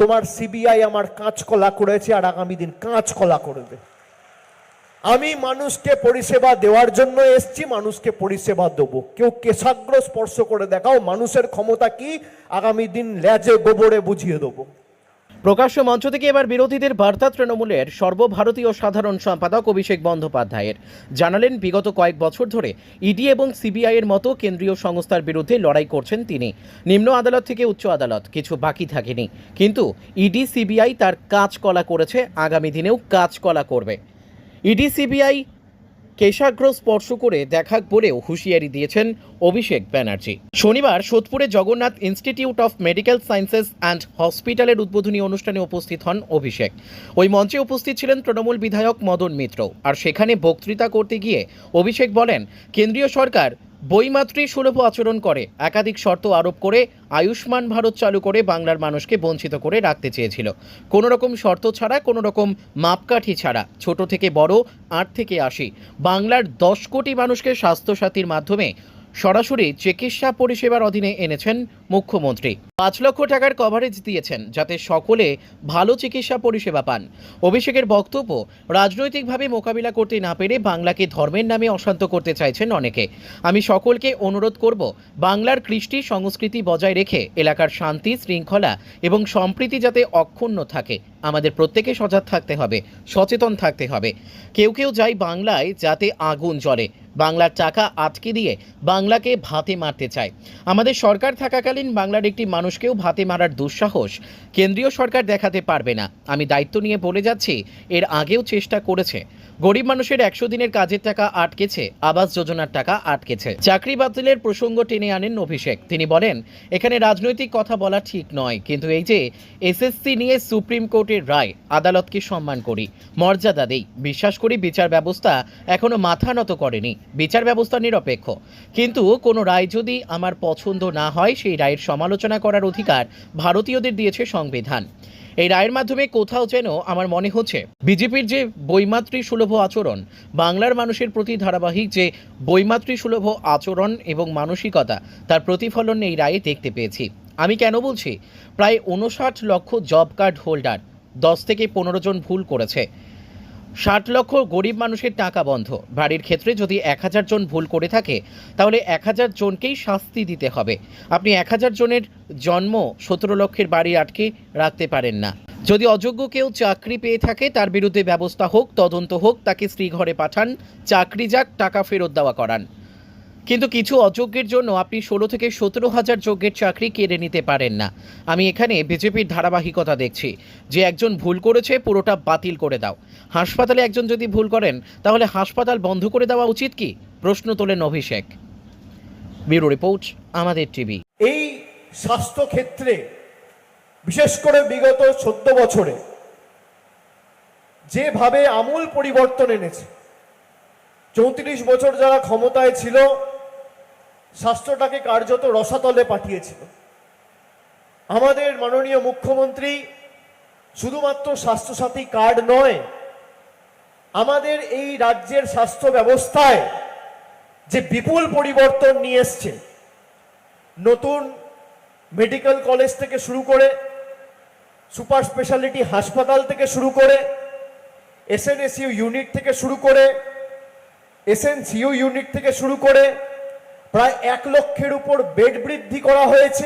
তোমার সিবিআই আমার কাঁচকলা করেছে আর আগামী দিন কাঁচকলা করবে। আমি মানুষকে পরিষেবা দেওয়ার জন্য এসছি, মানুষকে পরিষেবা দেবো। কেউ কেশাগ্র স্পর্শ করে দেখাও, মানুষের ক্ষমতা কি? আগামী দিন ল্যাজে গোবরে বুঝিয়ে দেবো। প্রকাশ্য মঞ্চ থেকে এবার বিরোধীদের বার্তা তৃণমূলের সর্বভারতীয় সাধারণ সম্পাদক অভিষেক বন্দ্যোপাধ্যায়ের। জানালেন, বিগত কয়েক বছর ধরে ইডি এবং সিবিআই এর মতো কেন্দ্রীয় সংস্থার বিরুদ্ধে লড়াই করছেন তিনি। নিম্ন আদালত থেকে উচ্চ আদালত, কিছু বাকি থাকেনি। কিন্তু ইডি, সিবিআই তার কাজ কলা করেছে, আগামী দিনেও কাজ কলা করবে। ইডি, সিবিআই কেশাগ্র স্পর্শ করে দেখা বলেও হুঁশিয়ারি দিয়েছেন অভিষেক ব্যানার্জি। শনিবার সোদপুরে Jagannath institute of medical sciences and হসপিটালের উদ্বোধনী অনুষ্ঠানে উপস্থিত হন অভিষেক। ওই মঞ্চে উপস্থিত ছিলেন তৃণমূল বিধায়ক মদন মিত্র। আর সেখানে বক্তৃতা করতে গিয়ে অভিষেক বলেন, কেন্দ্রীয় সরকার বইমাতৃ সুলভ আচরণ করে। একাধিক শর্ত আরোপ করে আয়ুষ্মান ভারত চালু করে বাংলার মানুষকে বঞ্চিত করে রাখতে চেয়েছিল। কোনো রকম শর্ত ছাড়া কোনো রকম মাপকাঠি ছাড়া, ছোট থেকে বড়, আট থেকে আশি। বাংলার দশ কোটি মানুষকে স্বাস্থ্যসাথীর মাধ্যমে সরাসরি চিকিৎসা পরিষেবার অধীনে এনেছেন মুখ্যমন্ত্রী। পাঁচ লক্ষ টাকার কভারেজ দিয়েছেন যাতে সকলে ভালো চিকিৎসা পরিষেবা পান। অভিষেকের বক্তব্য, রাজনৈতিকভাবে মোকাবিলা করতে না পেরে বাংলাকে ধর্মের নামে অশান্ত করতে চাইছেন অনেকে। আমি সকলকে অনুরোধ করব, বাংলার কৃষ্টি সংস্কৃতি বজায় রেখে এলাকার শান্তি, শৃঙ্খলা এবং সম্প্রীতি যাতে অক্ষুণ্ণ থাকে, আমাদের প্রত্যেকে সজাগ থাকতে হবে, সচেতন থাকতে হবে। কেউ কেউ যায় বাংলায় যাতে আগুন জ্বলে। বাংলার টাকা আটকে দিয়ে বাংলাকে ভাতে মারতে চায়। আমাদের সরকার থাকাকালীন বাংলার একটি মানুষকেও ভাতে মারার দুঃসাহস কেন্দ্রীয় সরকার দেখাতে পারবে না। আমি দায়িত্ব নিয়ে বলে যাচ্ছি, এর আগেও চেষ্টা করেছে। গরিব মানুষের একশো দিনের কাজের টাকা আটকেছে, আবাস যোজনার টাকা আটকেছে। চাকরি বাতিলের প্রসঙ্গ টেনে আনেন অভিষেক। তিনি বলেন, এখানে রাজনৈতিক কথা বলা ঠিক নয়, কিন্তু এই যে এসএসসি নিয়ে সুপ্রিম কোর্টের রায়, আদালতকে সম্মান করি। মর্যাদা দেই। বিশ্বাস করি বিচার ব্যবস্থা এখনও মাথা নত করেনি। বিচার ব্যবস্থা নিরপেক্ষ। কিন্তু কোনো রায় যদি আমার পছন্দ না হয়, সেই রায়ের সমালোচনা করার অধিকার ভারতীয়দের দিয়েছে সংবিধান। এই রায়ের মাধ্যমে কোথাও যেন আমার মনে হচ্ছে বিজেপির যে বৈমাতৃ সুলভ আচরণ, বাংলার মানুষের প্রতি ধারাবাহিক যে বৈমাতৃ সুলভ আচরণ এবং মানসিকতা, তার প্রতিফলন এই রায়ে দেখতে পেয়েছি। আমি কেন বলছি? প্রায় উনষাট লক্ষ জব কার্ড হোল্ডার, দশ থেকে পনেরো জন ভুল করেছে। ষাট লক্ষ গরিব মানুষের টাকা বন্ধ। বাড়ির ক্ষেত্রে যদি এক হাজার জন ভুল করে থাকে, তাহলে এক হাজার জনকেই শাস্তি দিতে হবে। আপনি এক হাজার জনের জন্ম সতেরো লক্ষের বাড়ি আটকে রাখতে পারেন না। যদি অযোগ্য কেউ চাকরি পেয়ে থাকে, তার বিরুদ্ধে ব্যবস্থা হোক, তদন্ত হোক, তাকে শ্রীঘরে পাঠান, চাকরি যাক, টাকা ফেরত দেওয়া করান। কিন্তু কিছু অযোগ্যের জন্য আপনি ষোলো থেকে সতেরো হাজার যোগ্যের চাকরি কেড়ে নিতে পারেন না। আমি এখানে বিজেপির ধারাবাহিকতা দেখছি। যে একজন ভুল করেছে, পুরোটা বাতিল করে দাও। হাসপাতালে একজন যদি ভুল করেন, তাহলে হাসপাতাল বন্ধ করে দেওয়া উচিত কি? প্রশ্ন তোলেন অভিষেক। ব্যুরো রিপোর্ট, আমাদের টিভি। এই স্বাস্থ্য ক্ষেত্রে, বিশেষ করে বিগত চোদ্দ বছরে, যেভাবে আমূল পরিবর্তন এনেছে, চৌত্রিশ বছর যারা ক্ষমতায় ছিল স্বাস্থ্যটাকে কার্যত রসাতলে পাঠিয়েছিল। আমাদের মাননীয় মুখ্যমন্ত্রী শুধুমাত্র স্বাস্থ্যসাথী কার্ড নয়, আমাদের এই রাজ্যের স্বাস্থ্য ব্যবস্থায় যে বিপুল পরিবর্তন নিয়ে এসছে, নতুন মেডিকেল কলেজ থেকে শুরু করে, সুপার স্পেশালিটি হাসপাতাল থেকে শুরু করে এসএনএসইউ ইউনিট থেকে শুরু করে এসএনসিইউ ইউনিট থেকে শুরু করে প্রায় এক লক্ষের উপর বেড বৃদ্ধি করা হয়েছে।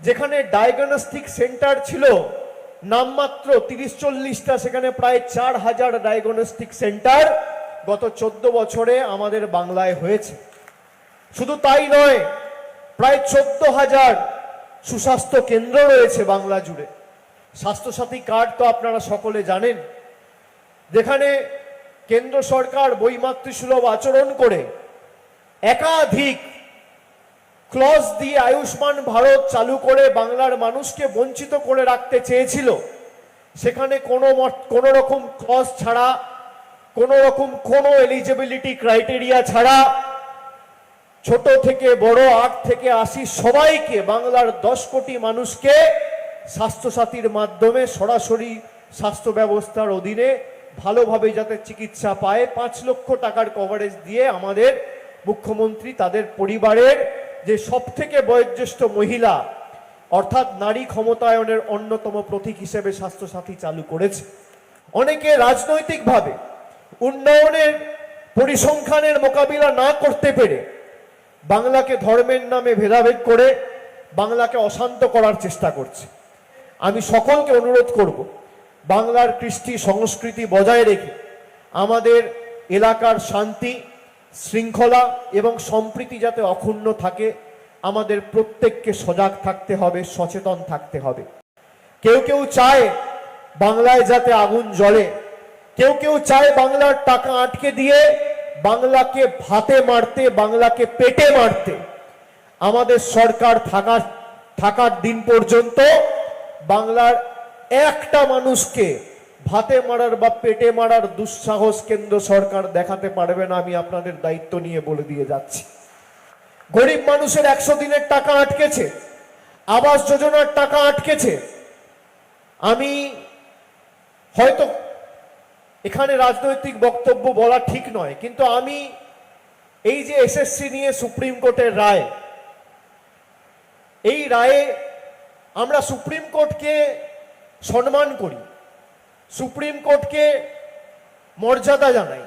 যেখানে ডায়াগনস্টিক সেন্টার ছিল, নামমাত্র তিরিশ চল্লিশটা সেখানে প্রায় চার হাজার ডায়াগনস্টিক সেন্টার গত চোদ্দ বছরে আমাদের বাংলায় হয়েছে। শুধু তাই নয়, প্রায় চোদ্দ হাজার সুস্বাস্থ্য কেন্দ্র রয়েছে বাংলা জুড়ে। স্বাস্থ্যসাথী কার্ড তো আপনারা সকলে জানেন। যেখানে কেন্দ্র সরকার বৈমাতৃসুলভ আচরণ করে একাধিক ক্লজ দিয়ে আয়ুষ্মান ভারত চালু করে বাংলার মানুষকে বঞ্চিত করে রাখতে চেয়েছিল। সেখানে কোনো কোনো রকম ক্লজ ছাড়া, কোনো রকম কোনো এলিজিবিলিটি ক্রাইটেরিয়া ছাড়া ছোট থেকে বড়, আট থেকে আশি সবাইকে, বাংলার দশ কোটি মানুষকে স্বাস্থ্যসাথীর মাধ্যমে সরাসরি স্বাস্থ্য ব্যবস্থার অধীনে ভালোভাবে যাতে চিকিৎসা পায়। পাঁচ লক্ষ টাকার কভারেজ দিয়ে আমাদের মুখ্যমন্ত্রী তাদের পরিবারের যে সব থেকে বয়োজ্যেষ্ঠ মহিলা, অর্থাৎ নারী ক্ষমতায়নের অন্যতম প্রতীক হিসেবে স্বাস্থ্যসাথী চালু করেছে। অনেকে রাজনৈতিকভাবে উন্নয়নের পরিসংখ্যানের মোকাবিলা না করতে পেরে বাংলাকে ধর্মের নামে ভেদাভেদ করে বাংলাকে অশান্ত করার চেষ্টা করছে। আমি সকলকে অনুরোধ করব, বাংলার কৃষ্টি সংস্কৃতি বজায় রেখে আমাদের এলাকার শান্তি শৃঙ্খলা এবং সম্প্রীতি যাতে অক্ষুণ্ণ থাকে, আমাদের প্রত্যেককে সজাগ থাকতে হবে, সচেতন থাকতে হবে। কেউ কেউ চায় বাংলায় যাতে আগুন জ্বলে। কেউ কেউ চায় বাংলার টাকা আটকে দিয়ে বাংলাকে ভাতে মারতে, বাংলাকে পেটে মারতে। আমাদের সরকার থাকার থাকার দিন পর্যন্ত বাংলার একটা মানুষকে ভাতে মারার বা পেটে মারার দুঃসাহস কেন্দ্র সরকার দেখাতে পারবে না, আমি আপনাদের দায়িত্ব নিয়ে বলে দিয়ে যাচ্ছি। গরিব মানুষের একশো দিনের টাকা আটকেছে, আবাস যোজনার টাকা আটকেছে। আমি হয়তো এখানে রাজনৈতিক বক্তব্য বলা ঠিক নয়, কিন্তু আমি এই যে এসএসসি নিয়ে সুপ্রিম কোর্টের রায়, এই রায়ে আমরা সুপ্রিম কোর্টকে সম্মান করি। সুপ্রিম কোর্টকে মর্যাদা জানাই।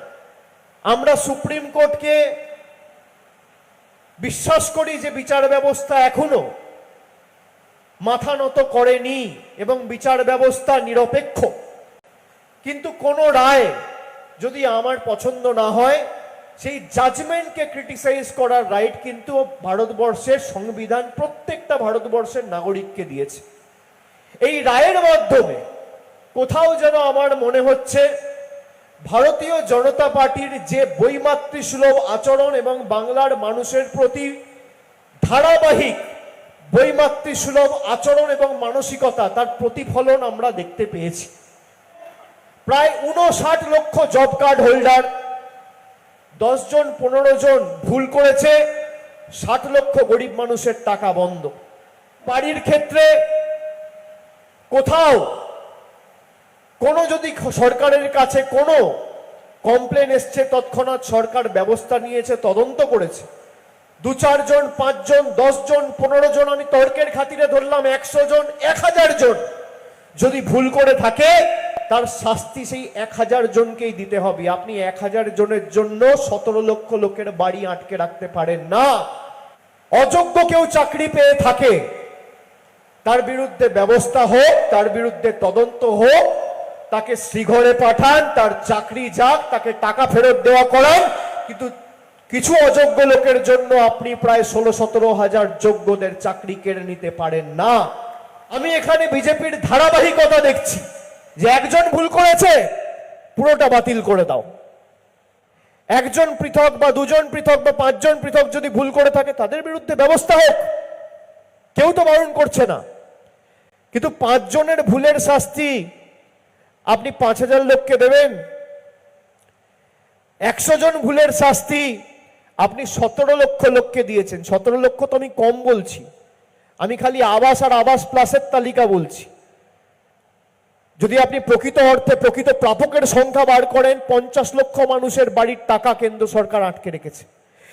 আমরা সুপ্রিম কোর্টকে বিশ্বাস করি যে বিচার ব্যবস্থা এখনও মাথা নত করেনি এবং বিচার ব্যবস্থা নিরপেক্ষ। কিন্তু কোনো রায় যদি আমার পছন্দ না হয়, সেই জাজমেন্টকে ক্রিটিসাইজ করার রাইট কিন্তু ভারতবর্ষের সংবিধান প্রত্যেকটা ভারতবর্ষের নাগরিককে দিয়েছে। এই রায়ের মাধ্যমে কোথাও যেন আমার মনে হচ্ছে, ভারতীয় জনতা পার্টির যে বৈমাতৃসুলভ আচরণ এবং বাংলার মানুষের প্রতি ধারাবাহিক বৈমাতৃসুলভ আচরণ এবং মানসিকতা, তার প্রতিফলন আমরা দেখতে পেয়েছি। প্রায় উনষাট লক্ষ জব কার্ড হোল্ডার দশ জন পনেরো জন ভুল করেছে, ষাট লক্ষ গরিব মানুষের টাকা বন্ধ। বাড়ির ক্ষেত্রে কোথাও কোনো যদি সরকারের কাছে কোনো কমপ্লেন এসছে, তৎক্ষণাৎ সরকার ব্যবস্থা নিয়েছে, তদন্ত করেছে। দু চারজন, পাঁচজন, দশজন পনেরো জন আমি তর্কের খাতিরে ধরলাম একশো জন এক হাজার জন যদি ভুল করে থাকে, তার শাস্তি সেই এক হাজার জনকেই দিতে হবে। আপনি এক হাজার জনের জন্য সতেরো লক্ষ লোকের বাড়ি আটকে রাখতে পারেন না। অযোগ্য কেউ চাকরি পেয়ে থাকে। তার বিরুদ্ধে ব্যবস্থা হোক, তার বিরুদ্ধে তদন্ত হোক তাকে শ্রীঘরে পাঠান, তার চাকরি যাক, তাকে টাকা ফেরত দেওয়া করান। কিন্তু কিছু অযোগ্য লোকের জন্য আপনি প্রায় ষোলো সতেরো হাজার যোগ্যদের চাকরি কেড়ে নিতে পারেন না। আমি এখানে বিজেপির ধারাবাহিকতা দেখছি। যে একজন ভুল করেছে, পুরোটা বাতিল করে দাও। একজন পৃথক বা দুজন পৃথক বা পাঁচজন পৃথক যদি ভুল করে থাকে, তাদের বিরুদ্ধে ব্যবস্থা হোক। কেউ তো বারণ করছে না। কিন্তু পাঁচজনের ভুলের শাস্তি আপনি পাঁচ হাজার লোককে দেবেন। একশো জন ভুলের শাস্তি আপনি সতেরো লক্ষ লোককে দিয়েছেন। সতেরো লক্ষ তো আমি কম বলছি। আমি খালি আবাস আর আবাস প্লাসের তালিকা বলছি। যদি আপনি প্রকৃত অর্থে প্রকৃত প্রাপকের সংখ্যা বার করেন, পঞ্চাশ লক্ষ মানুষের বাড়ির টাকা কেন্দ্র সরকার আটকে রেখেছে।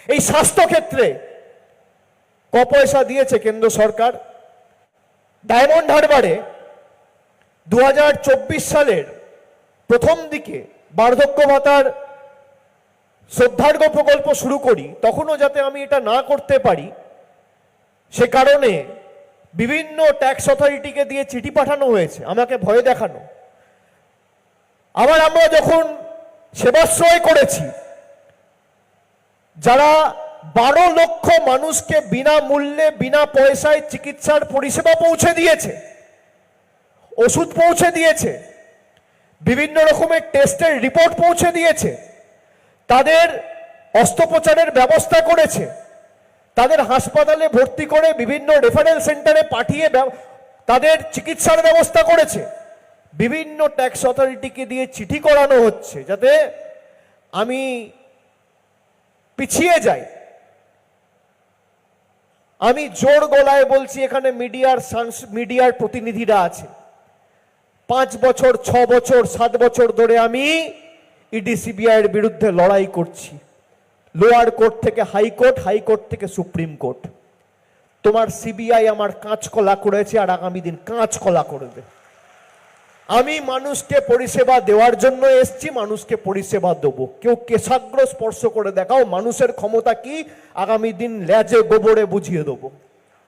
এই স্বাস্থ্য ক্ষেত্রে ক পয়সা দিয়েছে কেন্দ্র সরকার। ডায়মন্ড হারবারে দু হাজার চব্বিশ সালের প্রথম দিকে বার্ধক্য ভাতার শ্রদ্ধার্ঘ প্রকল্প শুরু করি, তখনও যাতে আমি এটা না করতে পারি, সে কারণে বিভিন্ন ট্যাক্স অথরিটিকে দিয়ে চিঠি পাঠানো হয়েছে, আমাকে ভয় দেখানো। আবার আমরা যখন সেবাশ্রয় করেছি, যারা বারো লক্ষ মানুষকে বিনামূল্যে, বিনা পয়সায় চিকিৎসার পরিষেবা পৌঁছে দিয়েছে ওষুধ পৌঁছে দিয়েছে। বিভিন্ন রকমের টেস্টের রিপোর্ট পৌঁছে দিয়েছে। তাদের অস্ত্রোপচারের ব্যবস্থা করেছে। তাদের হাসপাতালে ভর্তি করে বিভিন্ন রেফারেল সেন্টারে পাঠিয়ে তাদের চিকিৎসার ব্যবস্থা করেছে। বিভিন্ন ট্যাক্স অথরিটিকে দিয়ে চিঠি করানো হচ্ছে যাতে আমি পিছিয়ে যাই। আমি জোর গলায় বলছি, এখানে মিডিয়ার মিডিয়ার প্রতিনিধিরা আছে। পাঁচ বছর, ছ বছর, সাত বছর ধরে আমি ইডি সিবিআইয়ের বিরুদ্ধে লড়াই করছি। লোয়ার কোর্ট থেকে হাইকোর্ট হাইকোর্ট থেকে সুপ্রিম কোর্ট। তোমার সিবিআই আমার কাঁচকলা করেছে আর আগামী দিন কাঁচকলা করবে। আমি মানুষকে পরিষেবা দেওয়ার জন্য এসছি, মানুষকে পরিষেবা দেবো। কেউ কেশাগ্র স্পর্শ করে দেখাও, মানুষের ক্ষমতা কি? আগামী দিন ল্যাজে গোবরে বুঝিয়ে দেবো।